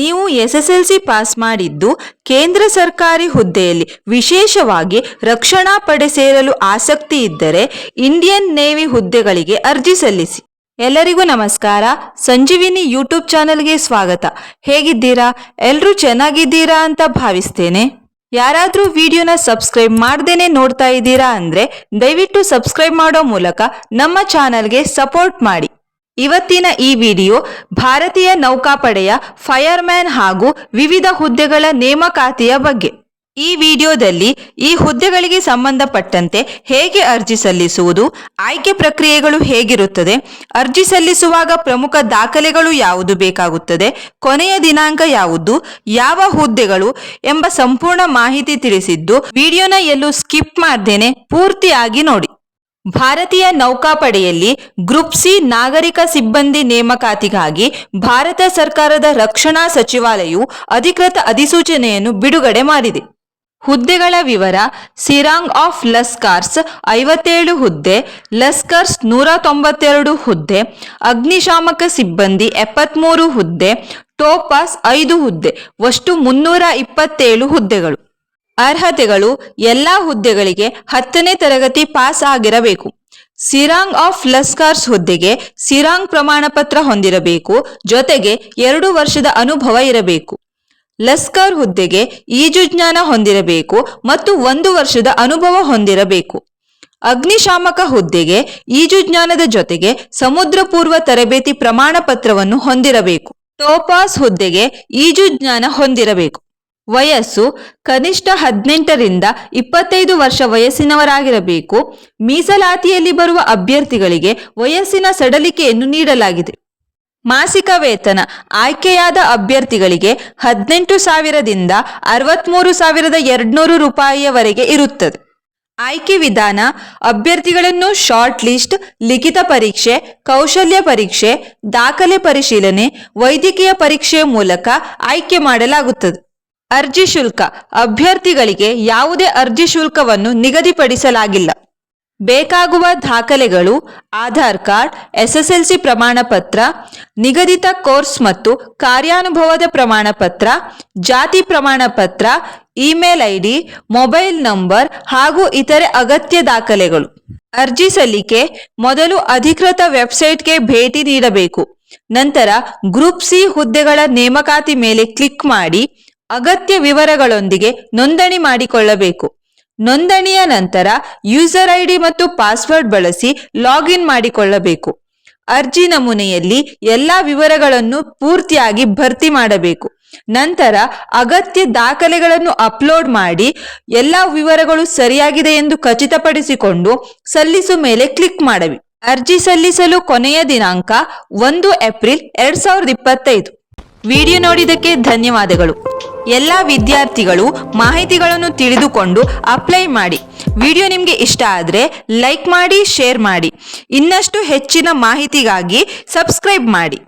ನೀವು S S L C pass ಮಾಡಿದ್ದು ಕೇಂದ್ರ ಸರ್ಕಾರಿ ಹುದ್ದೆಯಲ್ಲಿ ವಿಶೇಷವಾಗಿ ರಕ್ಷಣಾ ಪಡೆ ಸೇರಲು ಆಸಕ್ತಿ ಇದ್ದರೆ ಇಂಡಿಯನ್ ನೇವಿ ಹುದ್ದೆಗಳಿಗೆ ಅರ್ಜಿ ಸಲ್ಲಿಸಿ. ಎಲ್ಲರಿಗೂ ನಮಸ್ಕಾರ. ಸಂಜೀವಿನಿ ಯೂಟ್ಯೂಬ್ ಚಾನೆಲ್ಗೆ ಸ್ವಾಗತ. ಹೇಗಿದ್ದೀರಾ? ಎಲ್ಲರೂ ಚೆನ್ನಾಗಿದ್ದೀರಾ ಅಂತ ಭಾವಿಸ್ತೇನೆ. ಯಾರಾದರೂ ವಿಡಿಯೋನ ಸಬ್ಸ್ಕ್ರೈಬ್ ಮಾಡ್ದೇನೆ ನೋಡ್ತಾ ಇದ್ದೀರಾ ಅಂದರೆ ದಯವಿಟ್ಟು ಸಬ್ಸ್ಕ್ರೈಬ್ ಮಾಡೋ ಮೂಲಕ ನಮ್ಮ ಚಾನಲ್ಗೆ ಸಪೋರ್ಟ್ ಮಾಡಿ. ಇವತ್ತಿನ ಈ ವಿಡಿಯೋ ಭಾರತೀಯ ನೌಕಾಪಡೆಯ ಫೈರ್ಮ್ಯಾನ್ ಹಾಗೂ ವಿವಿಧ ಹುದ್ದೆಗಳ ನೇಮಕಾತಿಯ ಬಗ್ಗೆ. ಈ ವಿಡಿಯೋದಲ್ಲಿ ಈ ಹುದ್ದೆಗಳಿಗೆ ಸಂಬಂಧಪಟ್ಟಂತೆ ಹೇಗೆ ಅರ್ಜಿ ಸಲ್ಲಿಸುವುದು, ಆಯ್ಕೆ ಪ್ರಕ್ರಿಯೆಗಳು ಹೇಗಿರುತ್ತದೆ, ಅರ್ಜಿ ಸಲ್ಲಿಸುವಾಗ ಪ್ರಮುಖ ದಾಖಲೆಗಳು ಯಾವುದು ಬೇಕಾಗುತ್ತದೆ, ಕೊನೆಯ ದಿನಾಂಕ ಯಾವುದು, ಯಾವ ಹುದ್ದೆಗಳು ಎಂಬ ಸಂಪೂರ್ಣ ಮಾಹಿತಿ ತಿಳಿಸಿದ್ದು ವಿಡಿಯೋನ ಎಲ್ಲೂ ಸ್ಕಿಪ್ ಮಾಡ್ದೇನೆ ಪೂರ್ತಿಯಾಗಿ ನೋಡಿ. ಭಾರತೀಯ ನೌಕಾಪಡೆಯಲ್ಲಿ ಗ್ರೂಪ್ ಸಿ ನಾಗರಿಕ ಸಿಬ್ಬಂದಿ ನೇಮಕಾತಿಗಾಗಿ ಭಾರತ ಸರ್ಕಾರದ ರಕ್ಷಣಾ ಸಚಿವಾಲಯವು ಅಧಿಕೃತ ಅಧಿಸೂಚನೆಯನ್ನು ಬಿಡುಗಡೆ ಮಾಡಿದೆ. ಹುದ್ದೆಗಳ ವಿವರ, ಸಿರಾಂಗ್ ಆಫ್ ಲಸ್ಕಾರ್ಸ್ ಐವತ್ತೇಳು ಹುದ್ದೆ, ಲಸ್ಕರ್ಸ್ ನೂರ ತೊಂಬತ್ತೆರಡು ಹುದ್ದೆ, ಅಗ್ನಿಶಾಮಕ ಸಿಬ್ಬಂದಿ ಎಪ್ಪತ್ಮೂರು ಹುದ್ದೆ, ಟೋಪಾಸ್ ಐದು ಹುದ್ದೆ ಒಷ್ಟು ಮುನ್ನೂರ ಇಪ್ಪತ್ತೇಳು ಹುದ್ದೆಗಳು. ಅರ್ಹತೆಗಳು ಎಲ್ಲಾ ಹುದ್ದೆಗಳಿಗೆ ಹತ್ತನೇ ತರಗತಿ ಪಾಸ್ ಆಗಿರಬೇಕು. ಸಿರಾಂಗ್ ಆಫ್ ಲಸ್ಕಾರ್ಸ್ ಹುದ್ದೆಗೆ ಸಿರಾಂಗ್ ಪ್ರಮಾಣ ಪತ್ರ ಹೊಂದಿರಬೇಕು. ಜೊತೆಗೆ ಎರಡು ವರ್ಷದ ಅನುಭವ ಇರಬೇಕು. ಲಸ್ಕರ್ ಹುದ್ದೆಗೆ ಈಜು ಜ್ಞಾನ ಹೊಂದಿರಬೇಕು ಮತ್ತು ಒಂದು ವರ್ಷದ ಅನುಭವ ಹೊಂದಿರಬೇಕು. ಅಗ್ನಿಶಾಮಕ ಹುದ್ದೆಗೆ ಈಜು ಜ್ಞಾನದ ಜೊತೆಗೆ ಸಮುದ್ರ ಪೂರ್ವ ತರಬೇತಿ ಪ್ರಮಾಣ ಪತ್ರವನ್ನು ಹೊಂದಿರಬೇಕು. ಟೋಪಾಸ್ ಹುದ್ದೆಗೆ ಈಜು ಜ್ಞಾನ ಹೊಂದಿರಬೇಕು. ವಯಸ್ಸು ಕನಿಷ್ಠ ಹದಿನೆಂಟರಿಂದ ಇಪ್ಪತ್ತೈದು ವರ್ಷ ವಯಸ್ಸಿನವರಾಗಿರಬೇಕು. ಮೀಸಲಾತಿಯಲ್ಲಿ ಬರುವ ಅಭ್ಯರ್ಥಿಗಳಿಗೆ ವಯಸ್ಸಿನ ಸಡಲಿಕೆಯನ್ನು ನೀಡಲಾಗಿದೆ. ಮಾಸಿಕ ವೇತನ ಆಯ್ಕೆಯಾದ ಅಭ್ಯರ್ಥಿಗಳಿಗೆ ಹದಿನೆಂಟು ಸಾವಿರದಿಂದ ಅರವತ್ಮೂರು ಸಾವಿರದ ಎರಡ್ನೂರು ರೂಪಾಯಿಯವರೆಗೆ ಇರುತ್ತದೆ. ಆಯ್ಕೆ ವಿಧಾನ, ಅಭ್ಯರ್ಥಿಗಳನ್ನು ಶಾರ್ಟ್ ಲಿಸ್ಟ್ ಲಿಖಿತ ಪರೀಕ್ಷೆ, ಕೌಶಲ್ಯ ಪರೀಕ್ಷೆ, ದಾಖಲೆ ಪರಿಶೀಲನೆ, ವೈದ್ಯಕೀಯ ಪರೀಕ್ಷೆಯ ಮೂಲಕ ಆಯ್ಕೆ ಮಾಡಲಾಗುತ್ತದೆ. ಅರ್ಜಿ ಶುಲ್ಕ. ಅಭ್ಯರ್ಥಿಗಳಿಗೆ ಯಾವುದೇ ಅರ್ಜಿ ಶುಲ್ಕವನ್ನು ನಿಗದಿಪಡಿಸಲಾಗಿಲ್ಲ. ಬೇಕಾಗುವ ದಾಖಲೆಗಳು, ಆಧಾರ್ ಕಾರ್ಡ್, ಎಸ್ಎಸ್ಎಲ್ಸಿ ಪ್ರಮಾಣ ಪತ್ರ ನಿಗದಿತ ಕೋರ್ಸ್ ಮತ್ತು ಕಾರ್ಯಾನುಭವದ ಪ್ರಮಾಣ ಪತ್ರ ಜಾತಿ ಪ್ರಮಾಣ ಪತ್ರ ಇಮೇಲ್ ಐಡಿ, ಮೊಬೈಲ್ ನಂಬರ್ ಹಾಗೂ ಇತರೆ ಅಗತ್ಯ ದಾಖಲೆಗಳು. ಅರ್ಜಿ ಸಲ್ಲಿಕೆ ಮೊದಲು ಅಧಿಕೃತ ವೆಬ್ಸೈಟ್ಗೆ ಭೇಟಿ ನೀಡಬೇಕು. ನಂತರ ಗ್ರೂಪ್ ಸಿ ಹುದ್ದೆಗಳ ನೇಮಕಾತಿ ಮೇಲೆ ಕ್ಲಿಕ್ ಮಾಡಿ ಅಗತ್ಯ ವಿವರಗಳೊಂದಿಗೆ ನೋಂದಣಿ ಮಾಡಿಕೊಳ್ಳಬೇಕು. ನೋಂದಣಿಯ ನಂತರ ಯೂಸರ್ ಐಡಿ ಮತ್ತು ಪಾಸ್ವರ್ಡ್ ಬಳಸಿ ಲಾಗಿನ್ ಮಾಡಿಕೊಳ್ಳಬೇಕು. ಅರ್ಜಿ ನಮೂನೆಯಲ್ಲಿ ಎಲ್ಲಾ ವಿವರಗಳನ್ನು ಪೂರ್ತಿಯಾಗಿ ಭರ್ತಿ ಮಾಡಬೇಕು. ನಂತರ ಅಗತ್ಯ ದಾಖಲೆಗಳನ್ನು ಅಪ್ಲೋಡ್ ಮಾಡಿ ಎಲ್ಲ ವಿವರಗಳು ಸರಿಯಾಗಿದೆ ಎಂದು ಖಚಿತಪಡಿಸಿಕೊಂಡು ಸಲ್ಲಿಸು ಮೇಲೆ ಕ್ಲಿಕ್ ಮಾಡಬೇಕು ಅರ್ಜಿ ಸಲ್ಲಿಸಲು ಕೊನೆಯ ದಿನಾಂಕ ಒಂದು ಏಪ್ರಿಲ್ ಎರಡ್ ಸಾವಿರದ ಇಪ್ಪತ್ತೈದು. ವಿಡಿಯೋ ನೋಡಿದಕ್ಕೆ ಧನ್ಯವಾದಗಳು. ಎಲ್ಲ ವಿದ್ಯಾರ್ಥಿಗಳು ಮಾಹಿತಿಗಳನ್ನು ತಿಳಿದುಕೊಂಡು ಅಪ್ಲೈ ಮಾಡಿ. ವಿಡಿಯೋ ನಿಮಗೆ ಇಷ್ಟ ಆದರೆ ಲೈಕ್ ಮಾಡಿ, ಶೇರ್ ಮಾಡಿ. ಇನ್ನಷ್ಟು ಹೆಚ್ಚಿನ ಮಾಹಿತಿಗಾಗಿ ಸಬ್ಸ್ಕ್ರೈಬ್ ಮಾಡಿ.